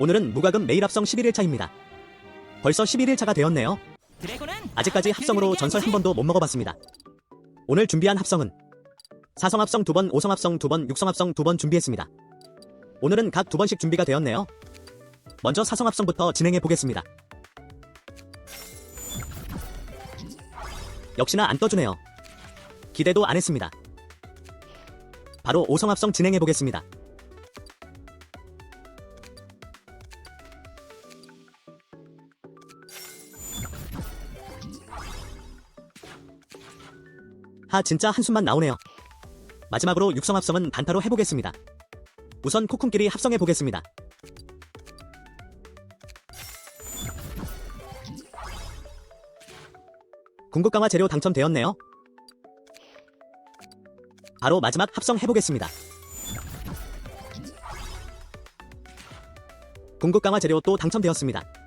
오늘은 무과금 매일 합성 11일차입니다. 벌써 11일차가 되었네요. 아직까지 합성으로 전설 한 번도 못 먹어봤습니다. 오늘 준비한 합성은 사성 합성 2번, 5성 합성 2번, 6성 합성 2번 준비했습니다. 오늘은 각 2번씩 준비가 되었네요. 먼저 사성 합성부터 진행해 보겠습니다. 역시나 안 떠주네요. 기대도 안 했습니다. 바로 5성 합성 진행해 보겠습니다. 하 진짜 한숨만 나오네요. 마지막으로 육성 합성은 단타로 해보겠습니다. 우선 코쿤끼리 합성해 보겠습니다. 궁극 강화 재료 당첨되었네요. 바로 마지막 합성해 보겠습니다. 궁극 강화 재료 또 당첨되었습니다.